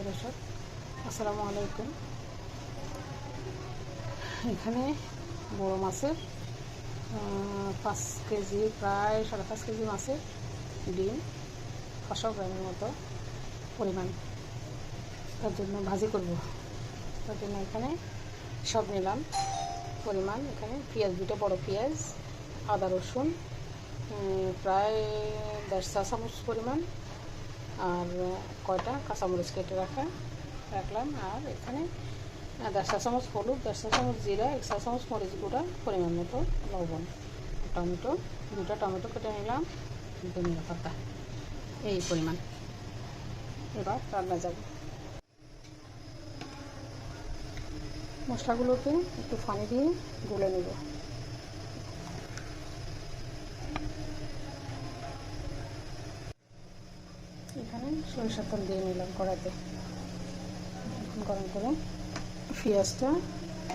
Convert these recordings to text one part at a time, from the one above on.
প্রিয় দর্শক, আসসালামু আলাইকুম। এখানে বড় মাছের পাঁচ কেজি, প্রায় সাড়ে পাঁচ কেজি মাছের ডিম ছশো গ্রামের মতো পরিমাণ। তার জন্য ভাজি করব। তার জন্য এখানে সব নিলাম পরিমাণ। এখানে পেঁয়াজ, দুটো বড় পেঁয়াজ, আদা রসুন প্রায় দেড় চা চামচ পরিমাণ। আর কয়টা? কাঁচামরিচ কেটে রাখা, রাখলাম। আর এখানে দেড় চা চামচ হলুদ, দেড় চা চামচ জিরা, এক চা চামচ মরিচ গুঁড়া, পরিমাণ মতো লবণ, টমেটো দুটো টমেটো কেটে নিলাম ধনিয়া পাতা, এই পরিমাণ। এবার রান্না যাব। মশলাগুলোকে একটু পানি দিয়ে গুলে নেব এখানে সরিষার তেল দিয়ে নিলাম কড়াইতে। গরম করে পেঁয়াজটা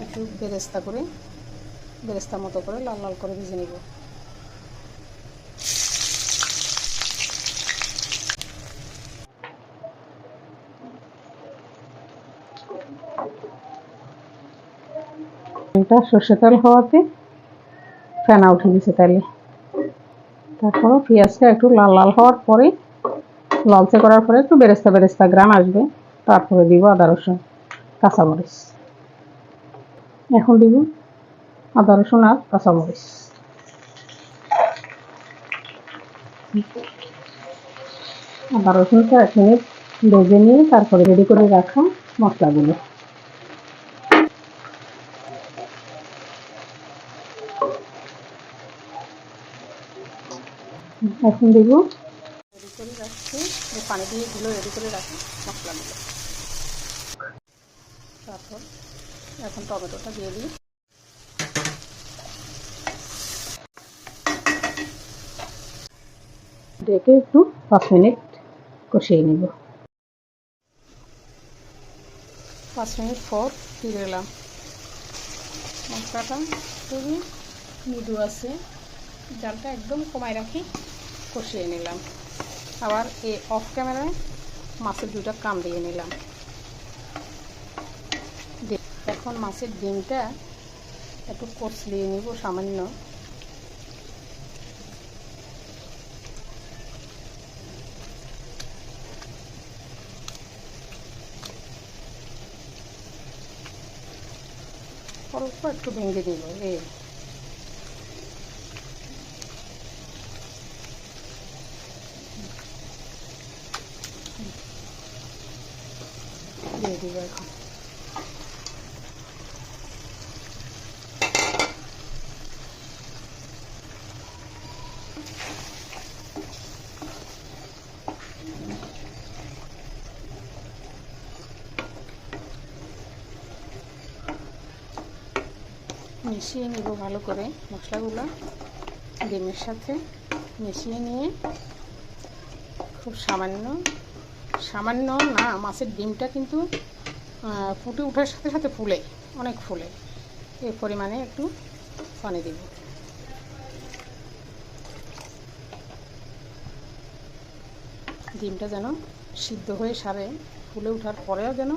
একটু বেরেস্তা করে বেরেস্তা মতো করে লাল লাল করে ভেজে নেব। সর্ষে তেল হওয়াতে ফেনা উঠে গেছে তাইলে। তারপরও পেঁয়াজটা একটু লাল লাল হওয়ার পরে লালচে করার পরে একটু বেরেস্তা বেরেস্তা গ্রাম আসবে, তারপরে দিব আদা রসুন, কাঁচামরিচ। এখন দিব আদা রসুন আর কাঁচামরিচ। আদা রসুনটা এক মিনিট ভেজে নিয়ে তারপরে রেডি করে রাখা মশলাগুলো। এখন যে পানি দিয়ে এগুলো রেডি করে রাখি, মশলা মশলাগুলো তারপর এখন টমেটোটা দিয়ে দিই। ডেকে একটু পাঁচ মিনিট কষিয়ে নিব। পাঁচ মিনিট পর ফিরে এলাম। মশলাটা খুবই মৃদু আছে। জালটা একদম কমায় রাখি, কষিয়ে নিলাম। আবার এই অফ ক্যামেরায় মাছের দুটা কাম দিয়ে নিলাম। এখন মাছের ডিমটা একটু কষলিয়ে নিব সামান্য। অল্প একটু ভেঙে দিব এই। দিয়ে দিব এখন মিশিয়ে নিব ভালো করে মশলাগুলো ডিমের সাথে মিশিয়ে নিয়ে খুব সামান্য সামান্য না, মাছের ডিমটা কিন্তু ফুটে ওঠার সাথে সাথে ফুলে, অনেক ফুলে। এই পরিমাণে একটু পানি দিব। ডিমটা যেন সিদ্ধ হয়ে সারে, ফুলে ওঠার পরেও যেন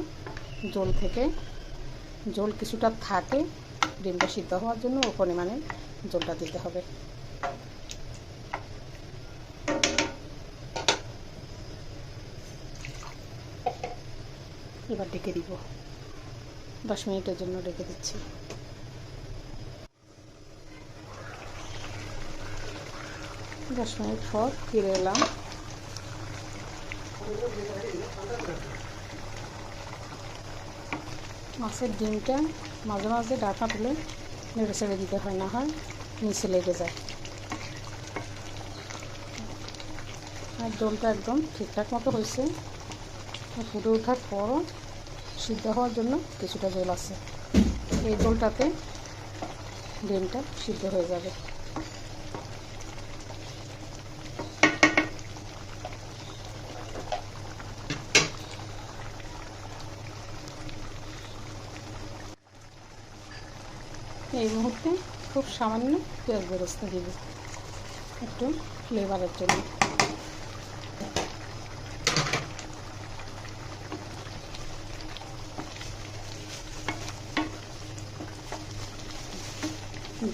জল থেকে, জল কিছুটা থাকে, ডিমটা সিদ্ধ হওয়ার জন্য ও পরিমাণে জলটা দিতে হবে। এবার ডেকে দিব। দশ মিনিটের জন্য ডেকে দিচ্ছি। দশ মিনিট পর ফিরে এলাম। মাছের ডিমটা মাঝে মাঝে ডাকা তুলে নেড়ে ছেড়ে দিতে হয়, না হয় নিচে লেগে যায়। আর জলটা একদম ঠিকঠাক মতো হয়েছে। ফুটে ওঠার পরও সিদ্ধ হওয়ার জন্য কিছুটা জল আছে। এই জলটাতে ডিমটা সিদ্ধ হয়ে যাবে। এই মুহূর্তে খুব সামান্য পেঁয়াজ বেরোস্তা দিব একটু ফ্লেভারের জন্য।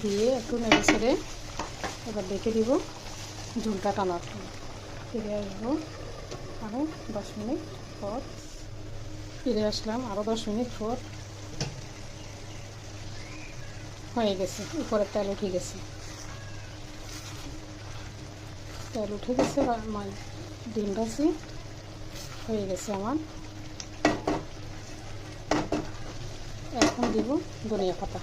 দিয়ে একটু নেড়ে ছেড়ে এবার ডেকে দিব ঝুলটা টানার জন্য। ফিরে আসব আরও দশ মিনিট পর। ফিরে আসলাম আরও দশ মিনিট পর। হয়ে গেছে উপরে তেল উঠে গেছে। তেল উঠে গেছে ডিম ভাজি হয়ে গেছে আমার। এখন দিব ধনিয়া পাতা।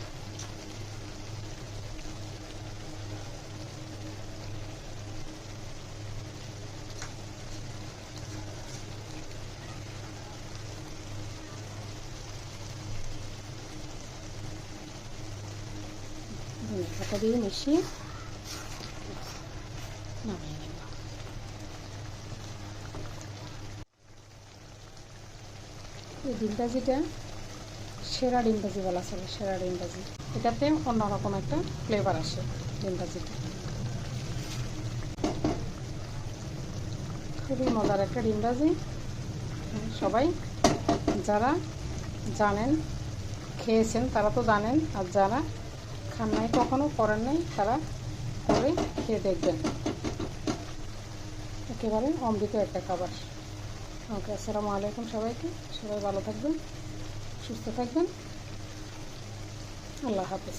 পাতা দিয়ে মিশিয়ে নামিয়ে নেব এই সেরা ডিম ভাজি বলা চলে, সেরা ডিম ভাজি এটাতে অন্যরকম একটা ফ্লেভার আসে ডিম ভাজিটা খুবই মজার একটা ডিম ভাজি সবাই যারা জানেন, খেয়েছেন, তারা তো জানেন, আর যারা খান নাই কখনো করেন নাই, তারা করে খেয়ে দেখবেন। একেবারে অমৃত একটা খাবার। ওকে, আসসালামু আলাইকুম সবাইকে। সবাই ভালো থাকবেন, সুস্থ থাকবেন। আল্লাহ হাফেজ।